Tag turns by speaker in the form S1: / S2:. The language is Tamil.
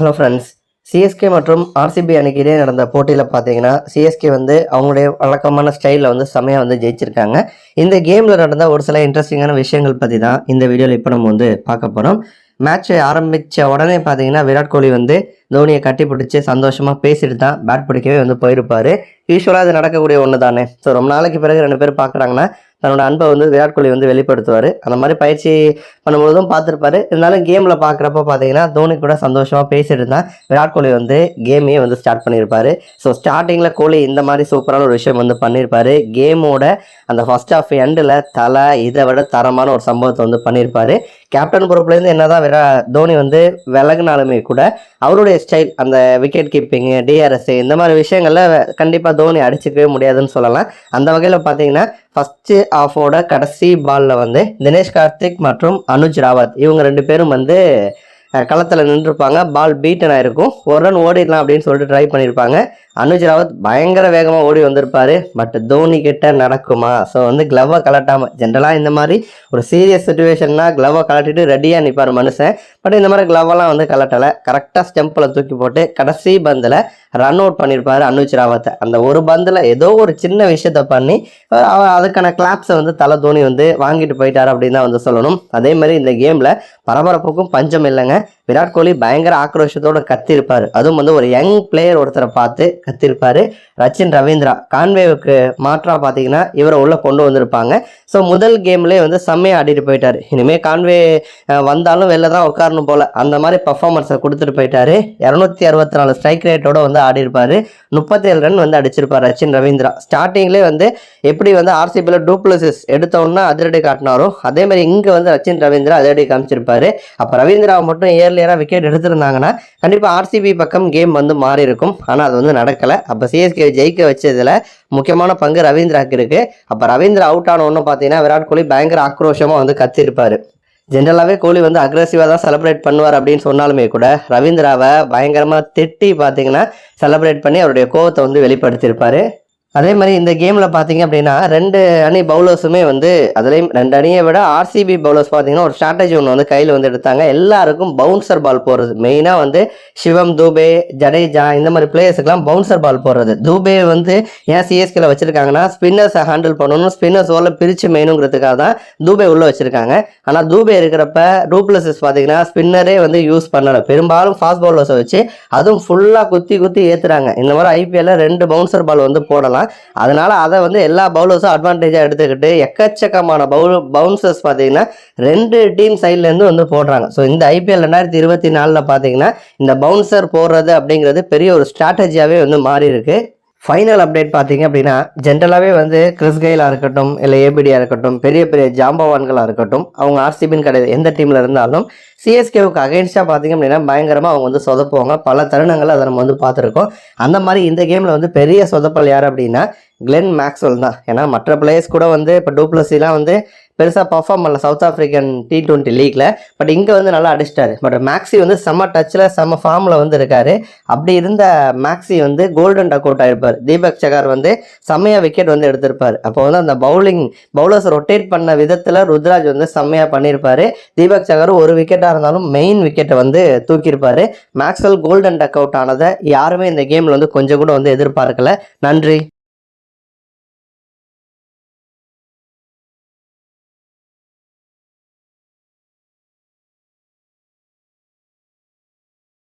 S1: ஹலோ ஃப்ரெண்ட்ஸ் சிஎஸ்கே மற்றும் ஆர்சிபி அணிக்கு இடையே நடந்த போட்டியில் பார்த்தீங்கன்னா சிஎஸ்கே வந்து அவங்களுடைய வழக்கமான ஸ்டைலில் வந்து செமையாக வந்து ஜெயிச்சிருக்காங்க. இந்த கேமில் நடந்த ஒரு சில இன்ட்ரெஸ்டிங்கான விஷயங்கள் பற்றி தான் இந்த வீடியோவில் இப்போ நம்ம வந்து பார்க்க போகிறோம் மேட்ச் ஆரம்பித்த உடனே பார்த்தீங்கன்னா விராட் கோலி வந்து தோனியை கட்டி பிடிச்சி சந்தோஷமாக பேசிட்டு தான் பேட் பிடிக்கவே வந்து போயிருப்பார். யூஸ்வலாக அது நடக்கக்கூடிய ஒன்று தானே ஸோ ரொம்ப நாளைக்கு பிறகு ரெண்டு பேர் பார்க்குறாங்கன்னா தன்னோட அன்பை வந்து விராட் கோலி வந்து வெளிப்படுத்துவார். அந்த மாதிரி பயிற்சி பண்ணும்பொழுதும் பார்த்துருப்பாரு. இருந்தாலும் கேமில் பார்க்குறப்ப பார்த்தீங்கன்னா தோனி கூட சந்தோஷமாக பேசிட்டு இருந்தால் விராட் கோலி வந்து கேமையே வந்து ஸ்டார்ட் பண்ணியிருப்பார் ஸோ ஸ்டார்டிங்கில் கோலி இந்த மாதிரி சூப்பரான ஒரு விஷயம் வந்து பண்ணியிருப்பாரு கேமோட அந்த ஃபர்ஸ்ட் ஆஃப் எண்டில் தலை இதை விட தரமான ஒரு சம்பவத்தை வந்து பண்ணியிருப்பார். கேப்டன் பொறுப்புலேருந்து என்னதான் விரா தோனி வந்து விலகுனாலுமே கூட அவருடைய ஸ்டைல் அந்த விக்கெட் கீப்பிங்கு டிஆர்எஸ் இந்த மாதிரி விஷயங்களில் கண்டிப்பாக தோனி அடிச்சுக்கவே முடியாதுன்னு சொல்லலாம். அந்த வகையில் பார்த்தீங்கன்னா ஃபஸ்ட்டு ஆஃபோட கடைசி பாலில் வந்து தினேஷ் கார்த்திக் மற்றும் அனுஜ் ராவத் இவங்க ரெண்டு பேரும் வந்து களத்தில் நின்றுருப்பாங்க பால் பீட்டன் ஆயிருக்கும். ஒரு ரன் ஓடிடலாம் அப்படின்னு சொல்லிட்டு ட்ரை பண்ணியிருப்பாங்க. அனுஜ் ராவத் பயங்கர வேகமாக ஓடி வந்திருப்பாரு. பட் தோனி கிட்ட நடக்குமா? ஸோ வந்து க்ளவ்வை கலட்டாமல் ஜென்ரலாக இந்த மாதிரி ஒரு சீரியஸ் சுச்சுவேஷன்னா க்ளவ்வை கலட்டிட்டு ரெடியாக நிற்பார் மனுஷன். பட் இந்த மாதிரி க்ளவ்வெல்லாம் வந்து கலட்டலை கரெக்டாக ஸ்டெம்பில் தூக்கி போட்டு கடைசி பந்தில் ரன் அவுட் பண்ணியிருப்பார் அனுஜ் ராவத்தை. அந்த ஒரு பந்தில் ஏதோ ஒரு சின்ன விஷயத்த பண்ணி அதுக்கான கிளாப்ஸை வந்து தலை தோனி வந்து வாங்கிட்டு போயிட்டார் அப்படின்னு தான் வந்து சொல்லணும். அதே மாதிரி இந்த கேமில் பரபரப்புக்கும் பஞ்சம் இல்லைங்க. விராட் கோலி பயங்கர ஆக்ரோஷத்தோட கத்திருப்பார். அதுவும் வந்து ஒரு யங் பிளேயர் ஒருத்தரை பார்த்து கத்திருப்பாரு. ரச்சின் ரவீந்திரா. கான்வேவுக்கு மாற்றா பார்த்தீங்கன்னா இவரை உள்ள கொண்டு வந்திருப்பாங்க. ஸோ முதல் கேம்லேயே வந்து செம்மையாக ஆடிட்டு போயிட்டாரு. இனிமேல் கான்வே வந்தாலும் வெளில தான் உட்காரணும் போல. அந்த மாதிரி பர்ஃபார்மன்ஸை கொடுத்துட்டு போயிட்டாரு. இரநூத்தி அறுபத்தி நாலு ஸ்ட்ரைக் ரேட்டோட வந்து ஆடிருப்பார். முப்பத்தேழு ரன் வந்து அடிச்சிருப்பார் ரச்சின் ரவீந்திரா. ஸ்டார்டிங்லேயே வந்து எப்படி வந்து ஆர்சிபியில் டூப்ளசிஸ் எடுத்தோன்னா அதிரடி காட்டினாரோ அதே மாதிரி இங்கே வந்து ரச்சின் ரவீந்திரா அதிரடி காமிச்சிருப்பாரு. அப்போ ரவீந்திராவை மட்டும் ஏர்லியராக விக்கெட் எடுத்திருந்தாங்கன்னா கண்டிப்பாக ஆர்சிபி பக்கம் கேம் வந்து மாறி இருக்கும் ஆனால் அது வந்து நடக்கலை. அப்போ சிஎஸ்கே ஜெயிக்க வச்சதில் முக்கியமான பங்கு ரவீந்திராக்கு இருக்குது அப்போ ரவீந்திரா அவுட் ஆன ஒன்று பார்த்தீங்கன்னா விராட் கோலி பயங்கர ஆக்ரோஷமாக வந்து கத்திருப்பார். ஜென்ரலாகவே கோலி வந்து அக்ரெசிவாக தான் செலிப்ரேட் பண்ணுவார் அப்படின்னு சொன்னாலுமே கூட ரவீந்திராவை பயங்கரமாக திட்டி பார்த்தீங்கன்னா செலிப்ரேட் பண்ணி அவருடைய கோவத்தை வந்து வெளிப்படுத்தியிருப்பார். அதே மாதிரி இந்த கேமில் பார்த்தீங்க அப்படின்னா ரெண்டு அணி பவுலர்ஸுமே வந்து அதுலேயும் ரெண்டு அணியை விட ஆர்சிபி பவுலர்ஸ் பார்த்தீங்கன்னா ஒரு ஸ்ட்ராட்டஜி ஒன்று வந்து கையில் வந்து எடுத்தாங்க. எல்லாருக்கும் பவுன்சர் பால் போடுறது. மெயினாக வந்து சிவம் தூபே ஜடேஜா இந்த மாதிரி பிளேயர்ஸுக்கெல்லாம் பவுன்சர் பால் போடுறது. தூபே வந்து ஏன் சிஎஸ்கேல வச்சுருக்காங்கன்னா ஸ்பின்னர்ஸை ஹேண்டில் பண்ணணும் ஸ்பின்னர்ஸ் ஓல பிரித்து மெயினுங்கிறதுக்காக தான் தூபே உள்ளே வச்சுருக்காங்க. ஆனால் தூபே இருக்கிறப்ப டூப்ளஸஸ் பார்த்தீங்கன்னா ஸ்பின்னரே வந்து யூஸ் பண்ணலை. பெரும்பாலும் ஃபாஸ்ட் பவுலர்ஸை வச்சு அதுவும் ஃபுல்லாக குத்தி குத்தி ஏற்றுறாங்க இந்த மாதிரி ஐபிஎல்ல ரெண்டு பவுன்சர் பால் வந்து போடலாம். அதனால அதை வந்து எல்லா பவுலர்ஸும் அட்வான்டேஜாக எடுத்துக்கிட்டு எக்கச்சக்கமான பவுல் பவுன்சர்ஸ் பார்த்தீங்கன்னா ரெண்டு டீம் சைட்லேருந்து வந்து போடுறாங்க. ஸோ இந்த ஐபிஎல் ரெண்டாயிரத்தி இருபத்தி நாலில் பார்த்தீங்கன்னா இந்த பவுன்சர் போடுறது அப்படிங்கிறது பெரிய ஒரு ஸ்ட்ராட்டஜியாகவே வந்து மாறி இருக்குது ஃபைனல் அப்டேட் பார்த்தீங்க அப்படின்னா ஜென்ரலாகவே வந்து கிறிஸ் கெயிலாக இருக்கட்டும் இல்லை ஏபிடியாக இருக்கட்டும் பெரிய பெரிய ஜாம்பவான்களாக இருக்கட்டும் அவங்க ஆர்சிபின்னு கிடையாது எந்த டீமில் இருந்தாலும் சிஎஸ்கேவுக்கு அகைன்ஸ்டாக பார்த்தீங்க அப்படின்னா பயங்கரமாக அவங்க வந்து சொதப்புவாங்க. பல தருணங்கள் அதை நம்ம வந்து பார்த்துருக்கோம். அந்த மாதிரி இந்த கேமில் வந்து பெரிய சொதப்பல் யார் அப்படின்னா கிளென் மேக்ஸ்வெல் தான். ஏன்னா மற்ற பிளேயர்ஸ் கூட வந்து இப்போ டூப்ளஸிலாம் வந்து பெருசாக பர்ஃபார்ம் பண்ணல. சவுத் ஆஃப்ரிக்கன் டி டுவெண்ட்டி லீக்ல பட் இங்கே வந்து நல்லா அடிச்சிட்டாரு. பட் மேக்ஸி வந்து செம்ம டச்சில் செம்ம ஃபார்மில் வந்து இருக்காரு. அப்படி இருந்த மேக்ஸி வந்து கோல்டன் டக் அவுட் ஆகிருப்பார் தீபக் சகார் வந்து செம்மையாக விக்கெட் வந்து எடுத்திருப்பார். அப்போ வந்து அந்த பவுலிங் பவுலர்ஸ் ரொட்டேட் பண்ண விதத்தில் ருத்ராஜ் வந்து செம்மையாக பண்ணியிருப்பார் தீபக் சகார் ஒரு விக்கெட்டாக இருந்தாலும் மெயின் விக்கெட்டை வந்து தூக்கியிருப்பார். மேக்ஸ்வெல் கோல்டன் டக் அவுட் ஆனதை யாருமே இந்த கேமில் வந்து கொஞ்சம் கூட வந்து எதிர்பார்க்கல. நன்றி.